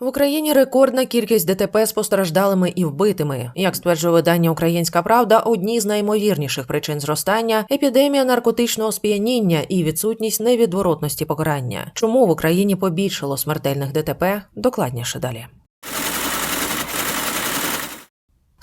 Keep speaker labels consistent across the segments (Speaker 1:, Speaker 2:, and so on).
Speaker 1: В Україні рекордна кількість ДТП з постраждалими і вбитими. Як стверджує видання Українська Правда, одні з наймовірніших причин зростання епідемія наркотичного сп'яніння і відсутність невідворотності покарання. Чому в Україні побільшало смертельних ДТП? Докладніше далі.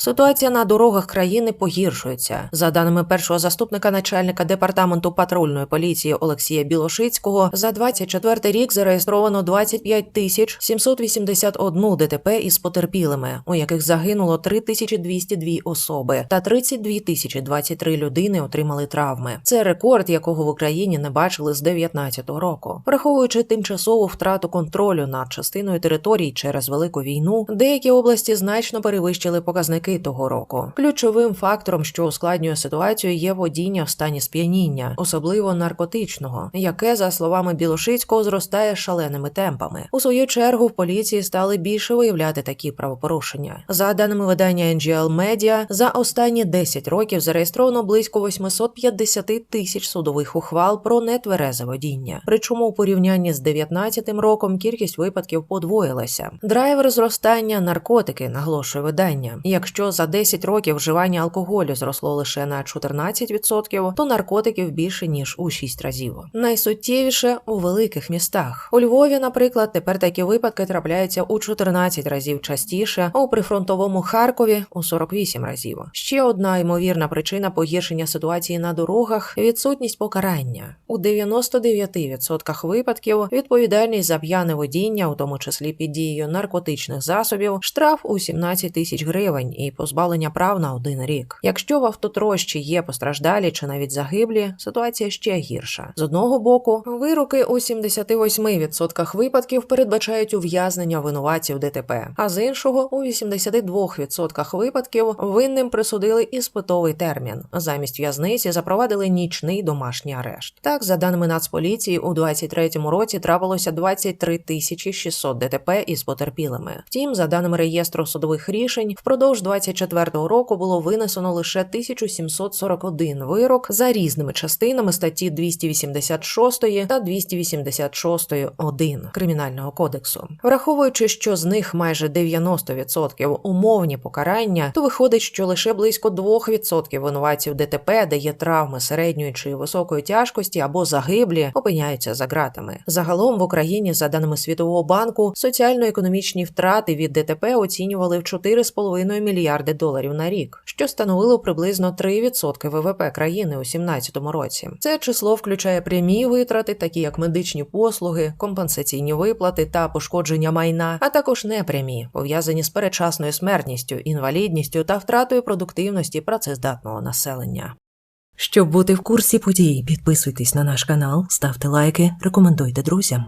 Speaker 1: Ситуація на дорогах країни погіршується. За даними першого заступника начальника департаменту патрульної поліції Олексія Білошицького, за 24 рік зареєстровано 25 тисяч 781 ДТП із потерпілими, у яких загинуло 3202 особи, та 32 тисячі 23 людини отримали травми. Це рекорд, якого в Україні не бачили з 19 року. Враховуючи тимчасову втрату контролю над частиною територій через велику війну, деякі області значно перевищили показники того року. Ключовим фактором, що ускладнює ситуацію, є водіння в стані сп'яніння, особливо наркотичного, яке, за словами Білошицького, зростає шаленими темпами. У свою чергу в поліції стали більше виявляти такі правопорушення. За даними видання NGL Media, за останні 10 років зареєстровано близько 850 тисяч судових ухвал про нетверезе водіння. Причому у порівнянні з 19 роком кількість випадків подвоїлася. Драйвер зростання наркотики наголошує видання. Якщо за 10 років вживання алкоголю зросло лише на 14%, то наркотиків більше ніж у 6 разів. Найсуттєвіше у великих містах. У Львові, наприклад, тепер такі випадки трапляються у 14 разів частіше, а у прифронтовому Харкові у 48 разів. Ще одна ймовірна причина погіршення ситуації на дорогах відсутність покарання. У 99% випадків відповідальність за п'яне водіння, у тому числі під дією наркотичних засобів, штраф у 17 тисяч гривень і позбавлення прав на один рік. Якщо в автотрощі є постраждалі чи навіть загиблі, ситуація ще гірша. З одного боку, вироки у 78% випадків передбачають ув'язнення винуватців ДТП, а з іншого, у 82% випадків винним присудили іспитовий термін. Замість в'язниці запровадили нічний домашній арешт. Так, за даними Нацполіції, у 23-му році трапилося 23 тисячі 600 ДТП із потерпілими. Втім, за даними реєстру судових рішень, впродовж 24-го року було винесено лише 1741 вирок за різними частинами статті 286 та 286 1 Кримінального кодексу. Враховуючи, що з них майже 90% умовні покарання, то виходить, що лише близько 2% винуватців ДТП, де є травми середньої чи високої тяжкості або загиблі, опиняються за ґратами. Загалом в Україні, за даними Світового банку, соціально-економічні втрати від ДТП оцінювали в 4,5 мільярди доларів на рік, що становило приблизно 3% ВВП країни у 2017 році. Це число включає прямі витрати, такі як медичні послуги, компенсаційні виплати та пошкодження майна, а також непрямі, пов'язані з передчасною смертністю, інвалідністю та втратою продуктивності працездатного населення. Щоб бути в курсі подій, підписуйтесь на наш канал, ставте лайки, рекомендуйте друзям.